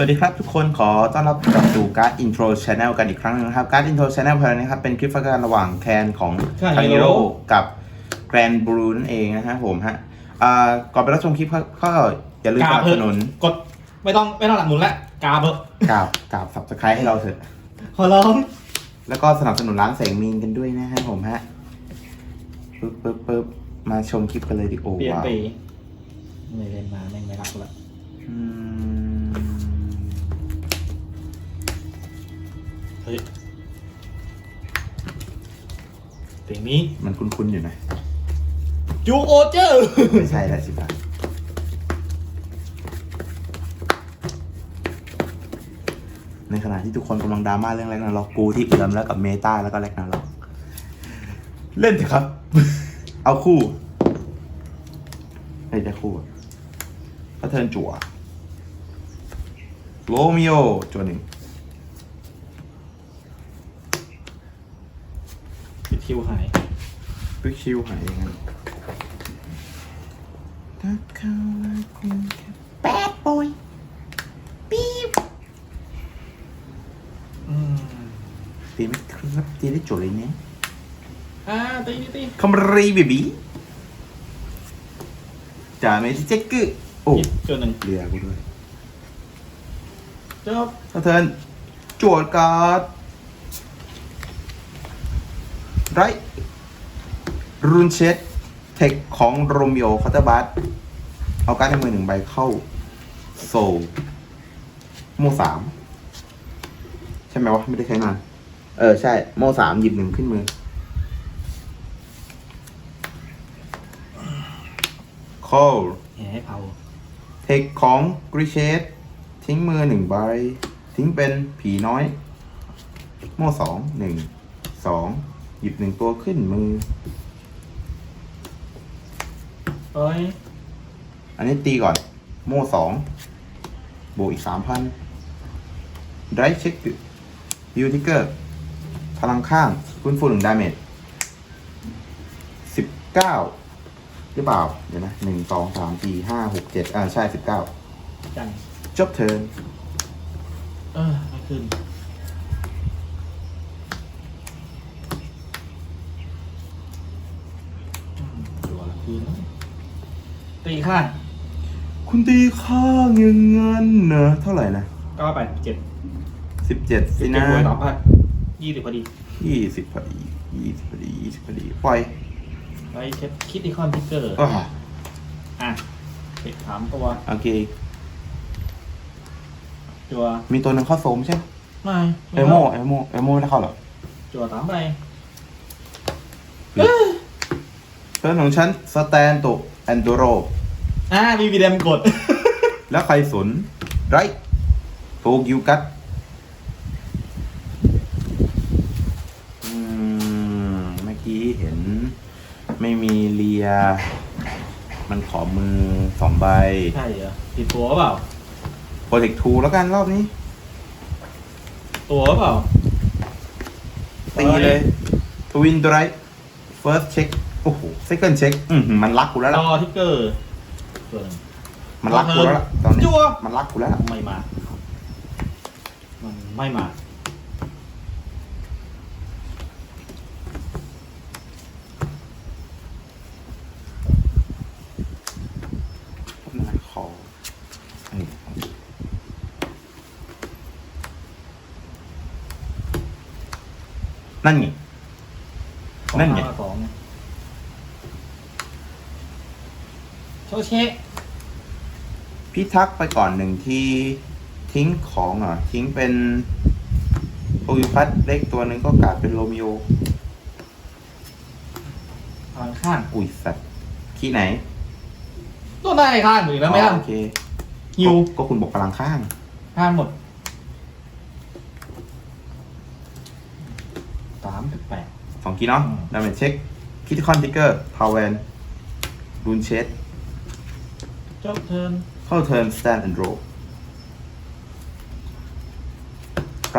วัสดีครับทุกคนขอต้อนรับกลับสู่การ์ดอินโทรช n แนลกันอีกครั้งหนึงนะครับ การ์ดอินโทรช n แนลเพลนี้ครับ เป็นคลิปฟังกันระหว่างแคนของใช่คาริโร Hero กับแกรนบรูนั่นเองนะฮะผมฮะอ่าก่อนไปรับชมคลิปก็ก็อย่าลืมสกานับเพิ่สนุนกดไม่ต้องไม่ต้องหลักหมุนแล้วกาเพิ่กราบกราบสับสไครต์ให้เราเถอะขอร้องแล้วก็สนับสนุนร้านแสงมีนกันด้วยนะฮะผมฮะปึ๊บปึ๊บปึ๊บมาชมคลิปกันเลยดิโอเปลี่ยนว้าวปีไม่เล่นมาแม่งไม่รักกูละอืม เฮ้ยเพลงนี้มันคุ้นๆอยู่นะจูโอเจอร์ไม่ใช่แล้วสิครับในขณะที่ทุกคนกำลังดราม่าเรื่องแรกนาล็อกกูที่เอือมแล้วกับเมตาแล้วก็แรกนาล็อกเล่นเถอะครับ เอาคู่ไม่จะคู่อะก็เทิร์นจั่วโรมิโอจั่วหนึ่ง ปิด คิวหายควิกชิลหายยังไงถ้าเขาว่าคุณแค่แบดบอยปี๊บอืมตีไหมครับตีได้จั่วเลยเนี่ยอ่าตีตีตีคำรีบีบีจ่าเมจิเจ็กกึโอ้หยิบจุดหนึ่งเรือกูด้วยจบถ้าเทิร์นจวดการ์ด ไรรุนเชตเทคของโรมิโอคาตาบัสเอาการ์ดในมือหนึ่งใบเข้า โซลโมสามใช่ไหมวะ ไม่ได้ใช้นาน เออ ใช่ โมสามหยิบหนึ่งขึ้นมือ คอลแหมให้เผาเทคของกริเชตทิ้งมือหนึ่งใบ ทิ้งเป็นผีน้อย โม่สองหนึ่งสอง หยิบหนึ่งตัวขึ้นมือ เอ้ยอันนี้ตีก่อน โม่สองบวกอีกสามพันไรเช็คยูทิกเกอร์ พลังข้างฟื้นฟูหนึ่งดาเมจสิบเก้าหรือเปล่า เดี๋ยวนะหนึ่งสองสามสี่ห้าหกเจ็ดอ่า ใช่สิบเก้าจังจบเทิร์นเออไม่ขึ้น ตีข้างคุณตีข้างยังงั้นเนอะเท่าไหร่นะก็ไปเจ็ดสิบเจ็ดสิสิบนะเจ็ดบวกสามพันยี่สิบพอดียี่สิบพอดียี่สิบพอดียี่สิบพอดีปล่อยไว้เช็คคิดอีคอนทิกเกอร์อ่าอะเด็กถามตัวโอเคจัวมีตัวหนึ่งเข้าโซมใช่ไหมไม่เอโมเอโมเอโมไม่ได้เข้าหรอจัวสามใบเพื่อนของฉันสแตนโตแอนโดโรอ่ามีวีเดมกด แล้วใครสนไรโทกิวกัตอืมเมื่อกี้เห็น ไม่มีเลีย มันขอมือสองใบใช่เหรอผิดตัวเปล่าโปรเจกต์ทูแล้วกันรอบนี้ ตัวเปล่าตีเลย ทวินดรายเฟิร์สเช็ค โอ้โหเซคันด์เช็คอืมมันรักกูแล้วรล่ะอทิกเกอร์ตัวหนึ่งมันรักกูแล้วล่ะตอนนี้จั่ว มันรักกูแล้วล่ะไม่มา มันไม่มา มันขอเอ้ยนั่นไง นั่นไงสอห้าสอง โชเช็คพิทักษ์ไปก่อนหนึ่งที่ทิ้งของเหรอทิ้งเป็นโอวิพัทเล็กตัวหนึ่งก็กลายเป็นโรมิโอทางข้างอุ้ยสัตว์ขี้ไหนตัวได้ข้างหรือแล้วไหมอ๋ล่ะอโอเคฮิวก็ก็คุณบอกพลังข้าง ข้างหมดสามสิบแปด สองกีเนาะอืม ดาเมจเช็คคิติคอนทิกเกอร์พาวเวนรูนเชส จบเทิร์นเข้าเทิร์นสแตนด์แอนด์โรไร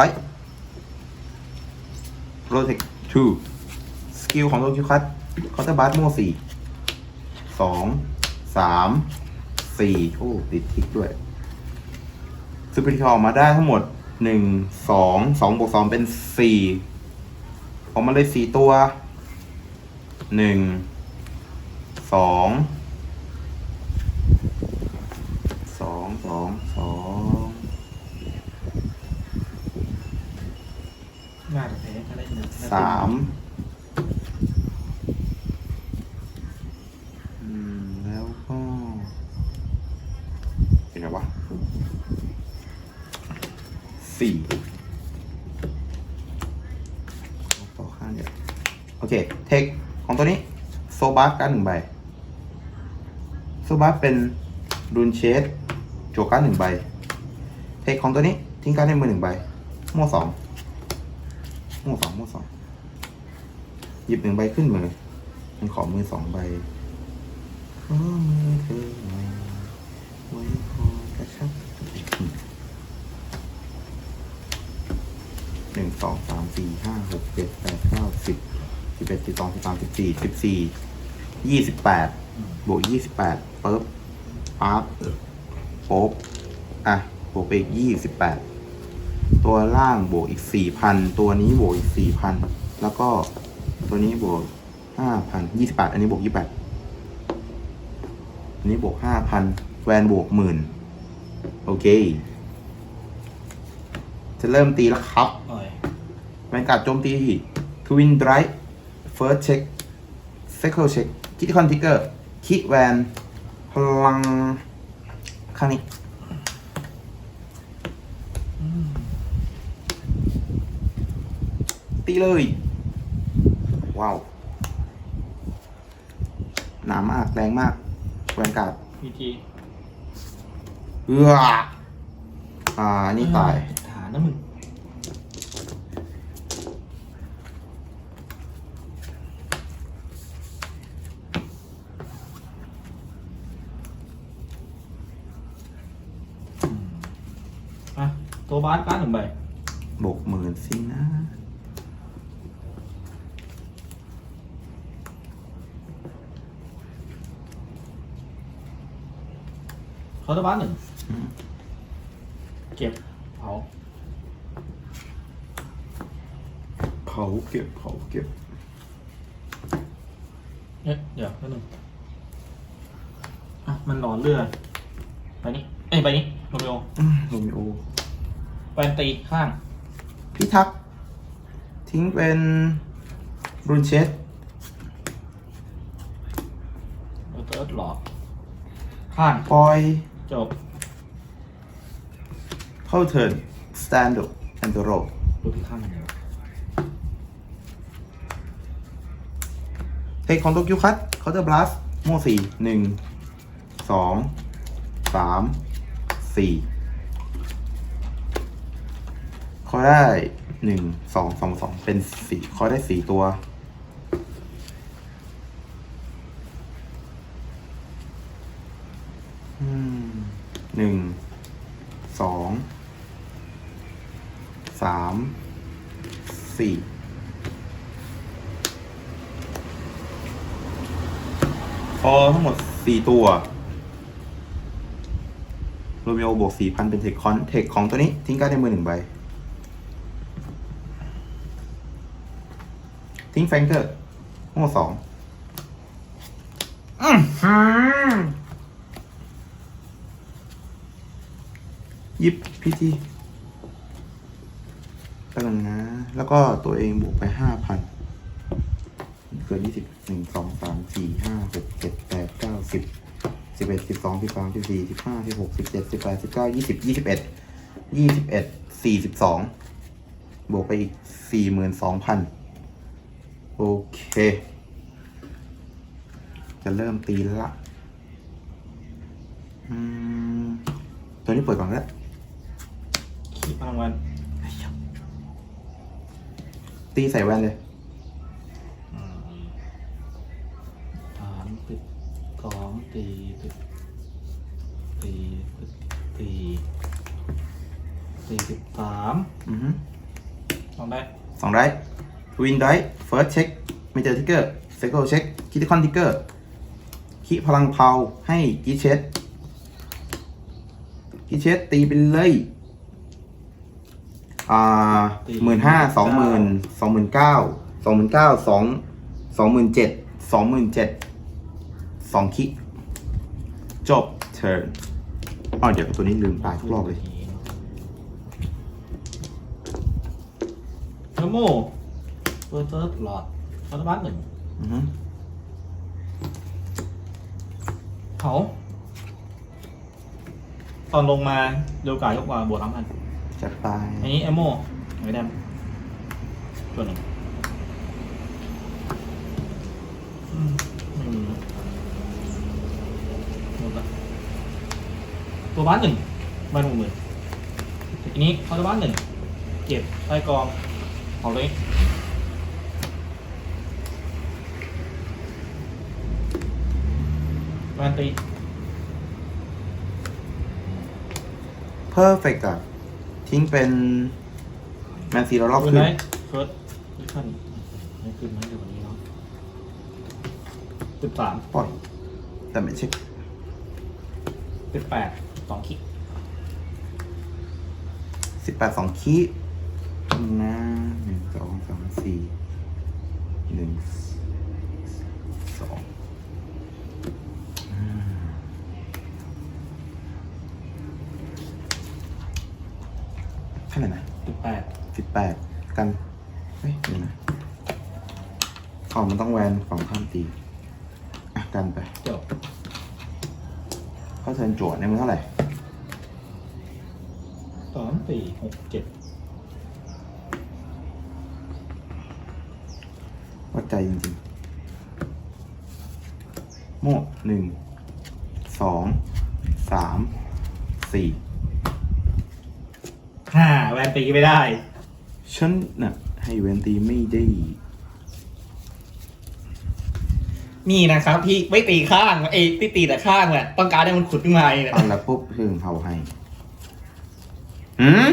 โรเทคทูสกิลของโลคิวคัตคอร์เตอร์บัสโม่สี่สองสามสี่โอ้ ติดทิกด้วยซูเปอร์ทีออกมาได้ทั้งหมดหนึ่งสองสองบวกสองเป็นสี่ออกมาเลยสี่ตัวหนึ่งสองสองสองสอง ง่ายกว่าแพ้ก็ได้หนึ่ง สามแล้วก็เป็นไงวะสี่ต่อข้างเดียวโอเค เทค ของตัวนี้ โซบาร์การหนึ่งใบ โซบาร์เป็นรูนเชสโจการหนึ่งใบ เทค ของตัวนี้ ทิ้งการ์ดในมือหนึ่งใบโม่สอง โม่สองโม่สองหยิบหนึ่งใบขึ้นมือมันขอมือสองใบขอมือเธอหน่อยไว้พอกระชับหนึ่งสองสามสี่ห้าหกเจ็ดแปดเก้าสิบสิบเอ็ดสิบสองสิบสามสิบสี่สิบสี่ยี่สิบแปดบวกยี่สิบแปดปึ๊บปั๊บโป๊บอะบวกไปอีกยี่สิบแปด ตัวล่างบวกอีกสี่พันตัวนี้บวกอีกสี่พันแล้วก็ตัวนี้บวกห้าพันยี่สิบแปดอันนี้บวกยี่แปดอันนี้บวกห้าพันแวนบวกหมื่นโอเค จะเริ่มตีแล้วครับหน่อยแวนการ์ดโจมตีทวินไดรฟ์เฟิร์สเช็คเซคัลเช็คคิดคอนทิกเกอร์คิแวนพลังข้างนี้ ตีเลย ว้าว หนามาก แรงมากแวนการ์ดวิธีเอืออ่าอันนี่ตาย ฐานนะมึงอืมอะตัวบาสการ์ดหนึ่งใบบวกหมื่นสินะ เขาตัวบาสหนึ่งอืมเก็บเผา เผาเก็บเผาเก็บเอ๊ะเดี๋ยวนิดนึงอะมันหลอนเลือดไปนี่เอ้ยไปนี่โรเมโออืมโรมิโอแวนตีข้างพิทักษ์ทิ้งเป็นรุนเชสโรเติร์ดหลอดข้างปล่อย จบ เข้าเทิร์นสแตนด์แอนด์โรดูที่ข้างเดียว เทคของโตคิวคัตเคาน์เตอร์บลัสโม่สี่หนึ่งสองสามสี่เขาได้หนึ่งสองสองสองเป็นสี่เขาได้สี่ตัว อืมหนึ่งสองสามสี่พอทั้งหมดสี่ ตัวโรมิโอบวกสี่พันเป็นเทคคอนเทคของตัวนี้ ทิ้งการ์ดในมือหนึ่งใบ ทิ้งแฟงเกอร์โม่สองอื้อหือยิบพีทีตั้งงนะ แล้วก็ตัวเองบวกไปห้าพันเกินยี่สิบหนึ่งสองสามสี่ห้าหกเจ็ดแปดเก้าสิบสิบเอ็ดสิบสองสิบสามสิบสี่สิบห้าสิบหกสิบเจ็ดสิบแปดสิบเก้ายี่สิบยี่สิบเอ็ดยี่สิบเอ็ดสี่สิบสองบวกไปอีกสี่หมื่นสองพันโอเค จะเริ่มตีแล้วละอืมตัวนี้เปิดก่อนก็ได้ขีดพลังวันตีใส่แว่นเลย ตีตีตีสี่สิบสามอือฮึลองได้สองไรทวินไรเฟิร์สเช็คไม่เจอทิกเกอร์เซ c ค n d เช็คคิติคอนทิกเกอร์คิพลังเพาให้กีเชสกีเชสตีไปเลยอ่าหมื่นห้าสองหมื่นสองหมื่นเก้าสองหมื่นเก้าสองสองหมื่นเจ็ดสองหมื่นเจ็ดสองคิ จบเทิร์นอ๋อเดี๋ยวตัวนี้ลืมตายทุกรอบเลยเทอร์โมเวอร์เตอร์หลอดคอร์ดบัสหนึ่งอือฮึเขาตอนลงมาเร็วกว่ายกกว่าบวกสามพันจัดไปอันนี้เอโมไม่ได้ตัวหนึ่งอืมไม่มีหมดละ ตัวบ้านหนึ่งใบหนึ่งหมื่นทีนี้เขาจะบ้านหนึ่งเก็บใต้กองเอาเลยแวนตีเพอร์เฟกต์อะทิ้งเป็นแมนซีเรารอบคืขึ้นนไหมเฟิร์สที่ขั้นไม่คืนไหมเดี๋ยววันนี้เนาะสิบสามปล่อย แต่ไม่เช็คสิบแปด สองคิดสิบแปดสองคีนะหนึ่งสองสามสี่หนึ่งสองอืมเท่าไหร่นะ สิบแปด สิบแปดกัน เฮ้ยนี่นะอ๋อมันต้องแวนฝั่งข้ามตี อะ กันไป จบ เข้าเทิร์นโจทย์ในมือเท่าไหร่ สองสี่หกเจ็ดวัดใจจริงๆ โม่หนึ่ง สอง สาม สี่ ห้าแวนตีไม่ได้ ฉันน่ะ ให้เวนตีไม่ได้ นี่นะครับพี่ไม่ตีข้างเอ้ยที่ตีแต่ข้างแหละต้องการให้มันขุดขึ้นมาเองเนี่ยเอาละปุ๊บถึงเผาให้ หืม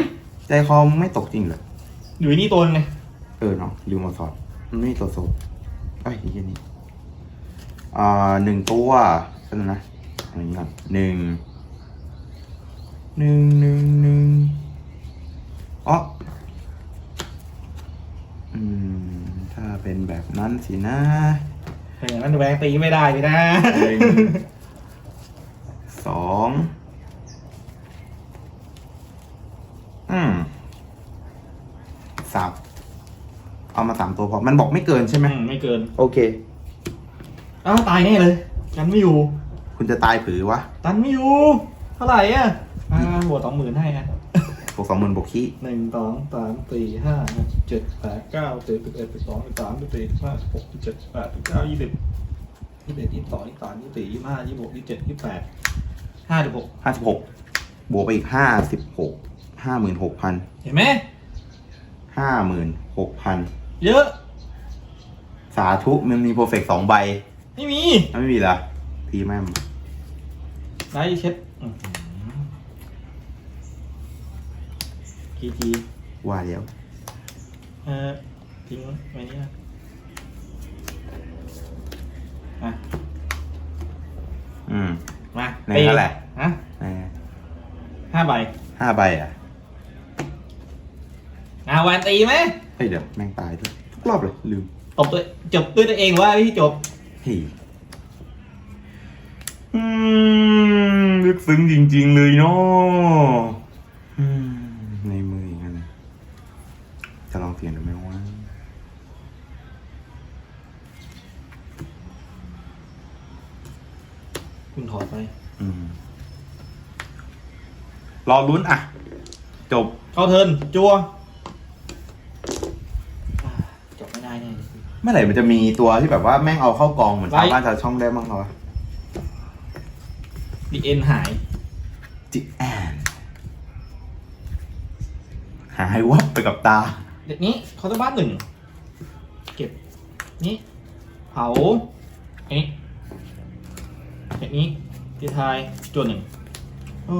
ใจคอมไม่ตกจริงเหรออยู่นี่ตัวนึงเลยเออเนาะลืมมาสอดมันไม่มีตัวโซ่ไอ้ยยี่นี่อ่าหนึ่งตัวกันงนะเอันนี้ก่อนหนึ่งหนึ่งหนึ่งหนึ่งอ๋ออืมถ้าเป็นแบบนั้นสินะแต่อย่างนั้นแวนตีไม่ได้เลยนะหนึ่งสอง อืมสามเอามาสามตัวพอ มันบอกไม่เกินใช่ไหมอืมไม่เกิน โอเคเอ้าตายแน่เลย กันไม่อยู่ คุณจะตายผือวะตันไม่อยู่ เท่าไหร่อะ อ่าบวกสองหมื่นให้ฮะบวกสองหมื่นบวกขี้หนึ่งสองสามสี่ห้าหกเจ็ดแปดเก้าสิบสิบเอ็ดสิบสองสิบสามสิบสี่สิบห้าสิบหกสิบเจ็ดสิบแปดสิบเก้ายี่สิบยี่สิบเอ็ดยี่สิบสองยี่สิบสามยี่สิบสี่ยี่สิบห้ายี่สิบหกยี่สิบเจ็ดยี่สิบแปดห้าสิบหกห้าสิบหกบวกไปอีกห้าสิบหก ห้าหมื่นหกพันเห็นไหมห้าหมื่นหกพันเยอะ สาธุมันมีโปรเฟกสองใบไม่มีแล้วไม่มีละทีแม่มได้เช็ดอื้อหือกีทีว่าเดี๋ยวเออทิ้งไว้นี่นะอะอืมมาในเท่าไหร่ฮะแหมห้าใบห้าใบอะ อ่าแวนตีไหมเฮ้ยเดี๋ยวแม่งตายด้วยทุกรอบเลยลืมตบตัวจบด้วยตัวเองว่าพี่จบเฮ้ยอืมลึกซึ้งจริง ๆ เลยเนาะอืมในมืออย่างนั้นเลยจะลองเปลี่ยนดูไหมว่าคุณถอดไปอืมรอลุ้นอะ จบ เข้าเทิร์นจัวอ่าจบไม่ได้แน่เลย เมื่อไหร่มันจะมีตัวที่แบบว่าแม่งเอาเข้ากองเหมือนไว้ชาวบ้านชาวช่องได้บ้างเหรอวะดีเอ็นหาย จิแอนหายวับไปกับตา เด็กนี้เขาจะบ้านหนึ่ง เก็บ นี้ เผาอันนี้เด็กนี้ที่ทายจวนหนึ่งโอ้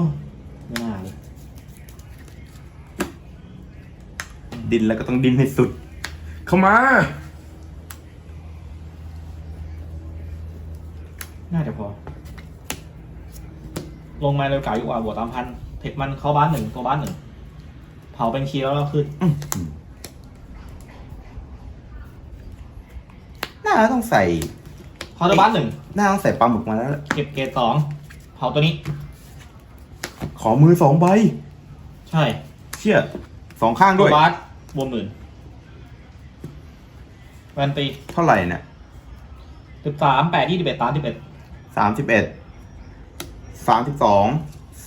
ไม่น่าเลยดินแล้วก็ต้องดินให้สุด เข้ามา น่าจะพอ ลงมาเร็วกาอยู่กว่าบวกตามพัน เทคมันเข้าบ้านหนึ่งตัวบ้านหนึ่ง เผผาเป็นคีย์แล้วเราขึ้น หน้าต้องใส่คอร์ดบัสหนึ่ง หน้าต้องใส่ปลาหมึกมาแล้ว เก็บเกรดสอง เผาตัวนี้ ขอมือสองใบ ใช่เชี่ยสองข้างด้วยบัสบวมหมื่นแวนตีเท่าไหร่เนี่ยสิบสามแปดยี่สิบเอ็ดสามสิบเอ็ด สามสิบเอ็ดสามสิบสอง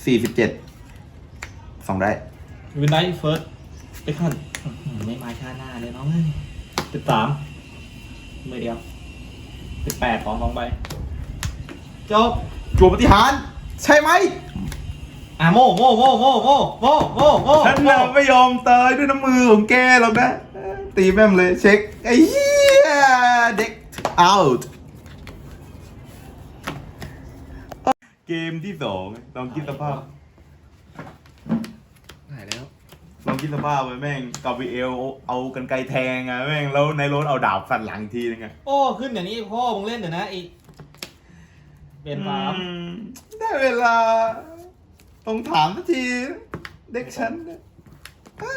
สี่สิบเจ็ดสองได้วินไดเฟิร์สไปขั้นอื้อหือไม่มาชาหน้าเลยน้องเอ้ยสิบสามมือเดียวสิบแปดของสองใบจบจั่วปฏิหาร ใช่ไหมอะโม่โม่โม่โม่โม่โม่โม่โม่ฉันน่ะไม่ยอมตายด้วยน้ำมือของแกหรอกนะ ตีแม่มเลยเช็คไอ้เหี้ยเด็ก out เกมที่สองลองคิดสภาพ หายแล้ว ลองคิดสภาพไว้แม่งกาบิเอลเอากันไกรแทงอะแม่งแล้วในรถเอาดาบฟันหลังทีนึงอะโอ้ขึ้นอย่างนี้พ่อมึงเล่นเดี๋ยวนะอีกเปลี่ยนสามอืมได้เวลาต้องถามสักที เด็กฉันเนี่ยอ้า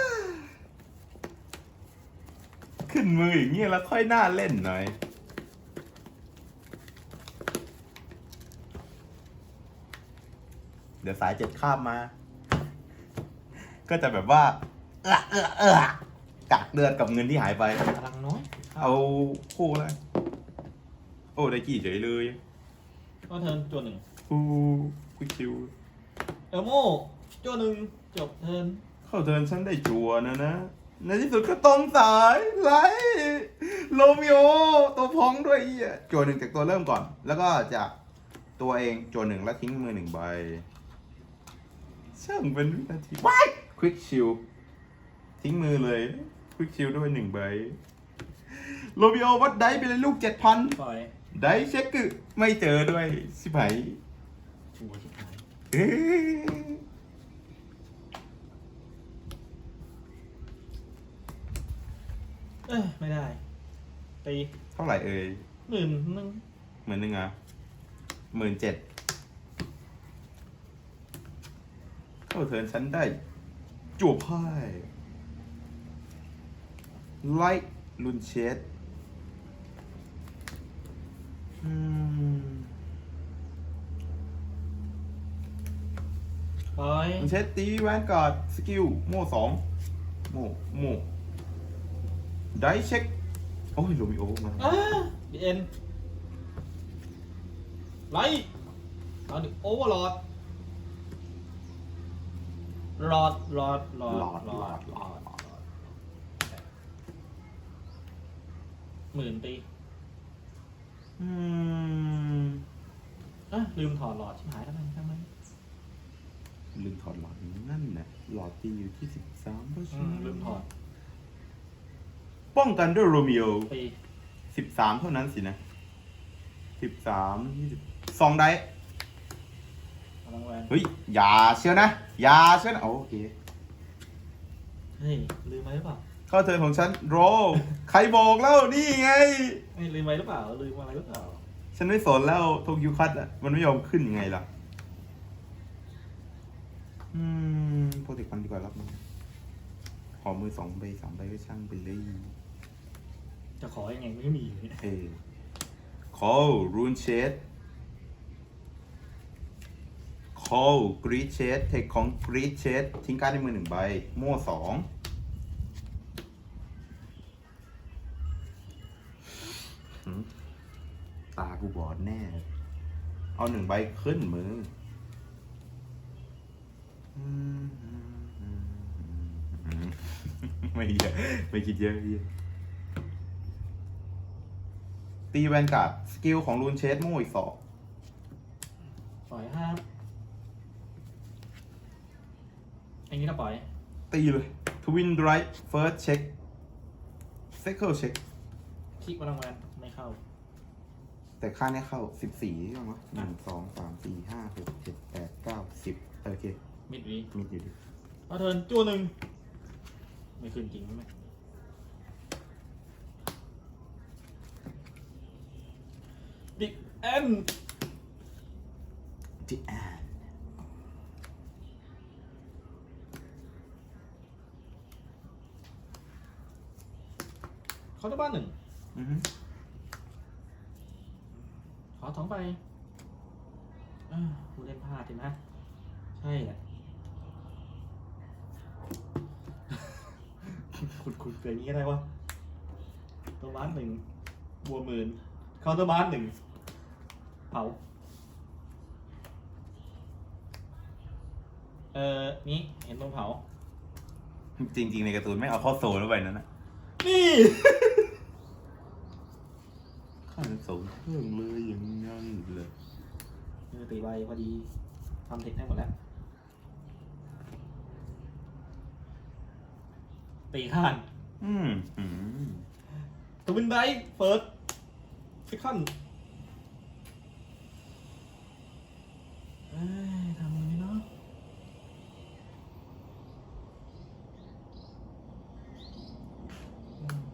ขึ้นมืออย่างเงี้ยแล้วค่อยน่าเล่นหน่อย ดี๋ยวสายเจ็ดข้ามมา ก็จะแบบว่า เออเออเออกากเดือนกับเงินที่หายไปพลังน้อยเอาคู่เลยโอ้ได้กี่เฉยเลยก็เทิร์นจวนหนึ่งคู่คุยคิว เอลโม่จวนหนึ่งจบเทิร์นเข้าเทิร์นฉันได้จัวนะนะในที่สุดก็ตรงสายไล่โรมิโอตัวพ้องด้วยอีอะจัวหนึ่งจากตัวเริ่มก่อน แล้วก็จากตัวเองจัวหนึ่งแล้วทิ้งมือหนึ่งใบ ช่างเป็นวินาทีว้ายควิกชิลทิ้งมือเลยควิกชิลด้วยหนึ่งใบโรมิโอวัดได้ไปเลยลูกเจ็ดพันปล่อยได้เช็คกึไม่เจอด้วยสิไผชัวร์ชิบหายเอ๊ะเอ้ยไม่ได้ ตีเท่าไหร่เอ่ยหมื่นหนึ่งหมื่นหนึ่งอะหมื่นเจ็ด เข้าเทิร์นฉันได้ จั่วไพ่ไลท์ลุนเชสอืมปล่อยลุนเชสตีแวนการ์ดสกิล โม่สองโม่โม่ได้เช็ค โอ้ยโรมิโอมาอ่าบีเอ็นไลท์เอาดิโอเวอร์ลอด หลอดหลอดหลอดหลอดหลอดหลอดหลอดหมื่นตีอืมอะลืมถอดหลอดชิบหายแล้วมันทำไมลืมถอดหลอดนั่นนะหลอดตีอยู่ที่สิบสามเปอร์เซ็อืนมต์ลืมถอดป้องกันด้วยโรมิโอตีสิบสามเท่านั้นสินะสิบสามยี่สิบสองได้พลังแวน เฮ้ยอย่าเชียวนะอย่าเชียวนะโอเคเฮ้ยลืมไว้หรือเปล่า เข้าเทิร์นของฉันโรใครบอกแล้วนี่ไง ไม่ลืมไว้หรือเปล่า ลืมอะไรหรือเปล่า ฉันไม่สนแล้วโทคิวคัตอะมันไม่ยอมขึ้นยังไงล่ะ อืมโปรเทคมันดีกว่ารับมันขอมือสองใบสามใบก็ช่างไปเลยจะขอยังไงไม่มีเลยเอคอลรูนเชด คอลกรีดเชดเทคของกรีดเชดทิ้งการ์ดในมือหนึ่งใบ โม่สองตากูบอดแน่ เอาหนึ่งใบขึ้นมือไม่เยอะไม่คิดเยอะพี่ตีแวนการ์ดสกิลของรูนเชสโม่อีกสองปล่อยห้า มอันนี้เราปล่อย ตีเลยทวินไรท์เฟิร์สเช็คเซคเคิลเช็คคลิกพลังแวนไม่เข้า แต่ค่านี้เข้าสิบสี่ใช่ไหมหนึ่งสองสามสี่ห้าหกเจ็ดแปดเก้าสิบโอเค มิดวีมีอยู่ดิเอาเทิร์นจั่วหนึ่งไม่ขึ้นจริงใช่ไหมบิ๊กแอนที่แอน เขาจะบ้านหนึ่งอือฮึขอสองไปอ่าผู้เล่นพลาดใช่ไหมใช่แหละขุดขุดเกิดอย่างนี้ได้วะตัวบ้านหนึ่งบัวหมื่นเคาน์เตอร์บ้านหนึ่งเผา เออนี่เห็นตรงเผา จริงๆในการ์ตูนไม่เอาเข้าโซลแล้วไปนั่นนะ นี่ ข้าสงเครื่องเลยอย่างงั้นเลยมือตีไวพอดีทำเทคได้หมดแล้วตีข้านอืมอืมทวินไดเฟิร์สฟิคอนเอ้ยทำยังไงเนาะอืม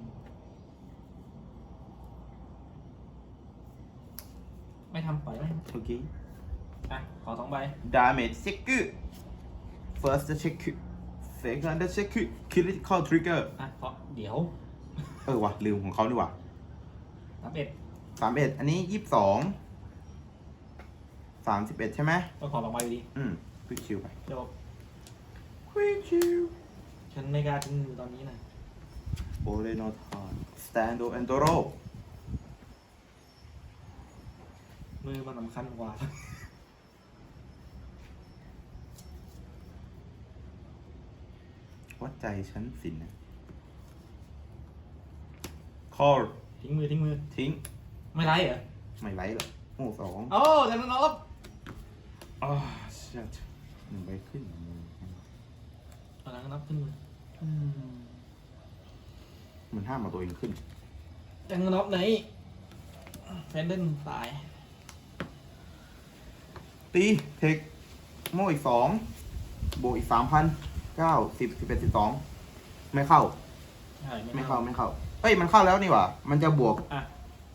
ไม่ทำปล่อยไหม โอเคอะขอสองใบ damage check first check second check critical trigger อะขอเดี๋ยวเออว่ะลืมของเขาดีกว่าสามเอ็ดสามเอ็ดอันนี้ยี่สิบสองสามสิบเอ็ดใช่ไหมต้องขอสองใบอยู่ดีอืมควิกชิวไปเดี๋ยวควิกชิวฉันไม่กล้าทิ้งมือตอนนี้นะโอเลโนทานสแตนโดแอนโดโร มือมันสำคัญกว่าวัดใจฉันสินนะ call ทิ้งมือทิ้งมือ ทิ้ง ไม่ไรเหรอไม่ไลท์หรอกโอ้สองโอ้แต่มันนอบอ่าเชิดหนึ่งใบขึ้นมือตอนนั้นก็นับขึ้นมืออืมมันห้ามเอาตัวเองขึ้นจังนอบไหนแฟนเดนตาย ตีเทคโม่อีกสองบวกอีกสามพันเก้าสิบสิบเอ็ดสิบสองไม่เข้า ใช่ไม่เข้าไม่เข้าเอ้ยมันเข้าแล้วนี่หว่า มันจะบวก อะ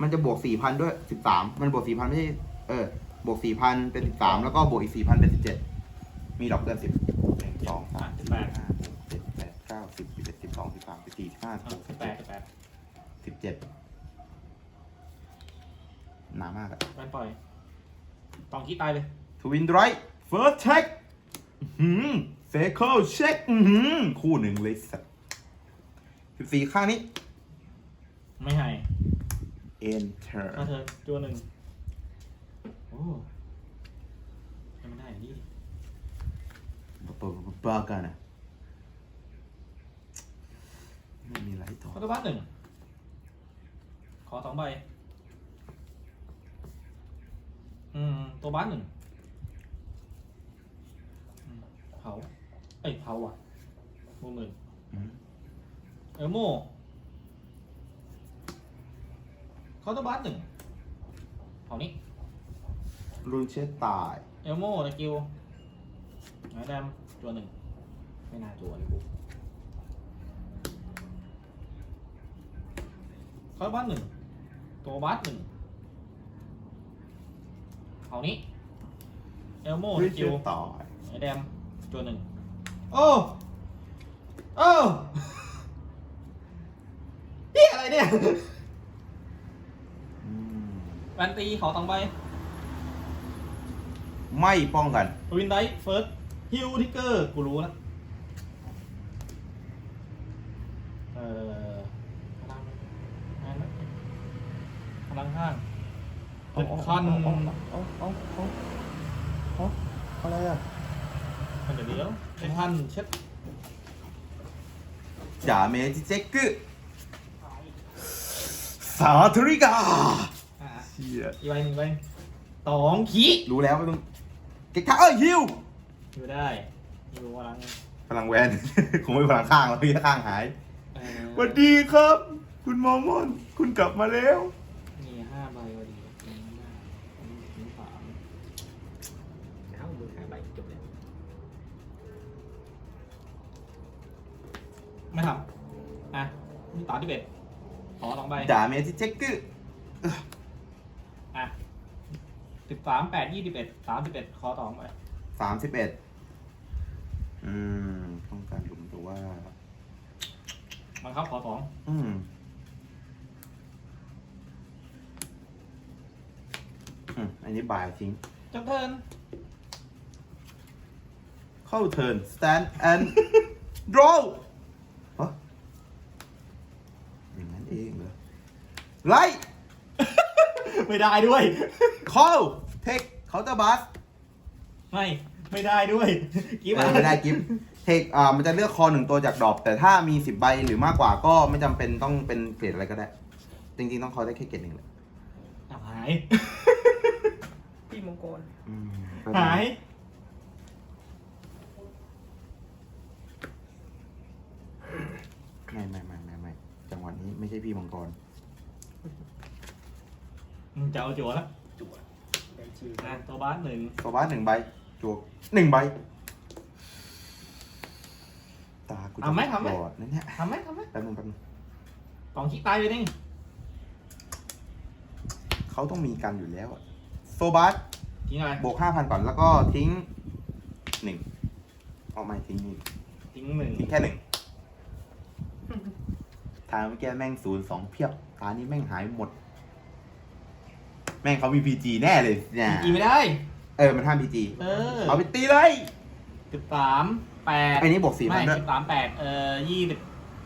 มันจะบวกสี่พันด้วยสิบสามมันบวกสี่พันไม่ใช่เออบวกสี่พันเป็นสิบสามแล้วก็บวกอีกสี่พันเป็นสิบเจ็ดมีดอกเกินสิบหนึ่งสองสามสี่ห้าหกเจ็ดแปดเก้าสิบสิบเอ็ดสิบสองสิบสามสิบสี่สิบห้าสิบอะหกสิสิบบแปเจ็ดดสิบแปดสิบเจ็ดหนามากอะแฟนปล่อยตองขี้ตายเลยท วินไรท์เฟิร์สเช็คหืมเฟเคิลเช็คหืมคู่หนึ่งเลยสัตว์สิบสี่ข้างนี้ ไม่ให้ enter ถ้าเธอจัวหนึ่งโอ้ทำไม่ได้อันนี้ดิบ้าบ้ากันอะไม่มีไรต่อเขาตัวบ้านหนึ่ง ขอสองใบ อืม ตัวบ้านหนึ่งอืมเผาเอ้ยเผาอะโมหมื่นอืมเอลโมเขาตัวบ้านหนึ่งเผานี้รุนเชตตาย เอลโมตะกิวไม้แดมตัวหนึ่งไม่น่าตัวเลยกูเขาบ้านหนึ่งตัวบ้านหนึ่งเอานี้เอลโมรุตะนเชกิวตตายไม้แดม ตัวหนึ่งโอ้ โอ้นี่อะไรเนี่ยอืมแวนตีขอสองใบไม่ป้องกัน วินไดเฟิร์สฮิวทิกเกอร์กูรู้แล้วเอ่อพลังอะไรนะพลังข้างเป็นคอนเอาเอาเอาเอาเอาอะไรอะ มันเดี๋ยวเดี๋ยวเป็นพันเช็ดจ่าเมจิเจกึสาธุริกาอ่าเชี่ยอีกใบหนึ่งใบสองขีรู้แล้วไม่ต้องเก็กท่าเอ้ยฮิวอยู่ได้อยู่พลังพลังแวนคงไม่พลังข้างแล้วพี่ข้างหายเอ่อสวัสดีครับ คุณมอมอน คุณกลับมาแล้ว ไม่ทำอะนี่ตาที่เบ็ดขอสองใบด่าเมทิเช็คกอร์อะสิบสามแปดยี่สิบเอ็ดสามสิบเอ็ดขอสองใบสามสิบเอ็ดอืม ต้องการดูตัวว่ามังคับขอสองอืม อืม อันนี้บ่ายทิ้ง จบเทิร์นเข้าเทิร์น stand and draw ไล่ไม่ได้ด้วยเข้า take counter blast ไม่ ไม่ได้ด้วยกิ๊บเออไม่ได้กิฟต์เทคอ่ามันจะเลือกคอหนึ่งตัวจากดรอปแต่ถ้ามีสิบใบหรือมากกว่าก็ไม่จำเป็นต้องเป็นเกรดอะไรก็ได้ จริงๆต้องคอได้แค่เกรดหนึ่งเลยเอาหายพี่มงกรอืมหาย ไม่ไม่ไม่ไม่ไม่จังหวะนี้ไม่ใช่พี่มังกร มึงจะเอาจั่วละจั่วแบนชีอะตัวบาสหนึ่งโซบ้าหนึ่งใบจวกหนึ่งใบ ตากูจะบอดนั่นเนี่ยทำไหมทำไหมแป๊บนึงแป๊บนึงกล่องขี้ตายไปนี่เขาต้องมีกันอยู่แล้วอะโซบัสกินอะไรบวกห้าพันก่อนแล้วก็ทิ้งหนึ่งเอาไม่ทิ้งนี่ทิ้งหนึ่งทิ้งแค่หนึ่งทางเมื่อกี้แม่งศูนย์สองเพียบตานี้แม่งหายหมด แม่งเขามีพีจีแน่เลยเนี่ยกินไม่ได้ เออมันห้ามพีจีเออเอาไปตีเลยสิบสามแปดไอ้นี้บวกสี่พัไม่นด้วย สิบสามแปดเอ่อยี่สิบ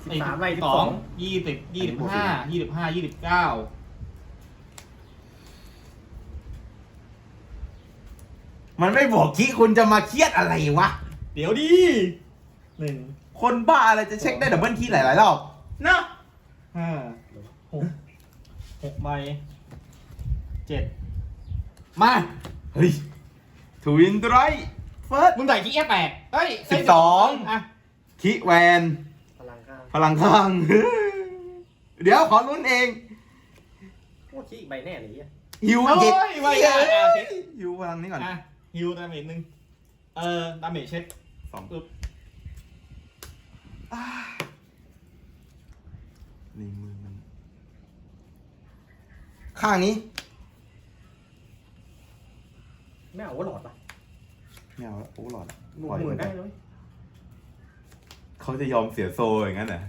สิบสามใบสิบสสอองงยี่สิบยี่สิบอันนี้บวกสี่ห้ายี่สิบห้ายี่สิบเก้ามันไม่บวกคิคุณจะมาเครียดอะไรวะ เดี๋ยวดิหนึ่งคนบ้าอะไรจะเช็คได้ดับเบิลคีหลายๆรอบเนาะห้าหกหกใบ เจ็ดมาเฮ้ยทวินไรเฟิร์สมึงใส่ขี้แค่แปดเอ้ยสิบสองอะคิแวน พลังข้างพลังข้าง เดี๋ยวขอลุ้นเองโอ้ขี้อีกใบแน่เลยอะฮิวโอ้เจ็ดยไว้อะอะเช็คฮิวพลังนี้ก่อนอะฮิวดาเมจหนึ่งเออดาเมจเช็คสองปึ๊บอ่าในมือมันข้างนี้ ไม่เอาว่าหลอดป่ะไม่เอาละโอ้หลอดอะหมื่ปล่อยนหมื่มันนได้ไปเลยเขาจะยอมเสียโซอย่างนั้นเหรอ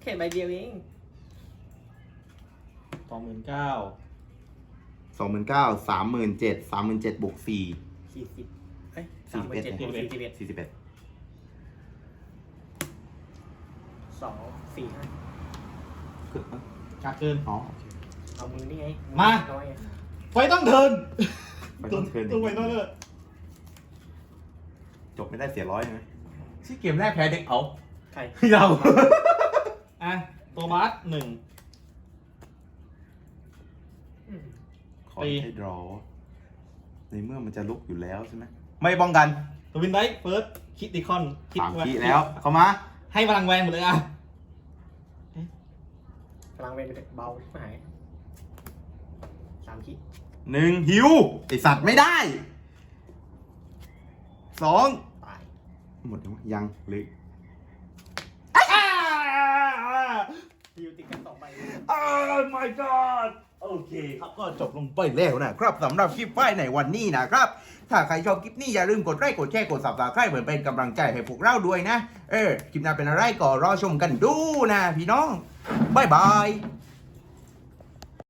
แค่ใบเดียวเองสองหมื่นเก้าสองหมื่นเก้าสามหมื่นเจ็ดสามหมื่นเจ็ดบวกสี่ สี่สิบเอ้ยสามหมื่นเจ็ดสี่สี่สิบเอ็ดสิบเอ็ดสี่สิบเอ็ดสองสี่ห้าคือขาดเกิน อ๋อโอเคเอามือนี่ไงมา น้อยไง ไฟต้องเทิร์น ไปต้องเทิร์นต้องไฟต้องเทิร์นจบไม่ได้เสียร้อยใช่ไหมที่เกมแรกแพ้เด็กเอาใคร เราอะตัวบาสหนึ่งอืมขอให้ดรอในเมื่อมันจะลุกอยู่แล้วใช่ไหมไม่ป้องกันตัววินไดเฟิร์สคิดดิคอนสามขีแล้ว เข้ามา ให้พลังแวนหมดเลยอะพลังเวนไปเลยเบาไม่หายสามขี หนึ่งหิวไอสัตว์ไม่ได้สองตายหมดยังวะยังหรือฮิวติดกันสองใบ Oh my god โอเคครับก็จบลงไปแล้วนะครับสำหรับคลิปไฟในวันนี้นะครับ ถ้าใครชอบคลิปนี้อย่าลืมกดไลค์กดแชร์กดสับสไครต์เหมือนเป็นกำลังใจให้พวกเราด้วยนะ เออ คลิปหน้าเป็นอะไรก็รอชมกันดูนะ พี่น้อง บ๊ายบาย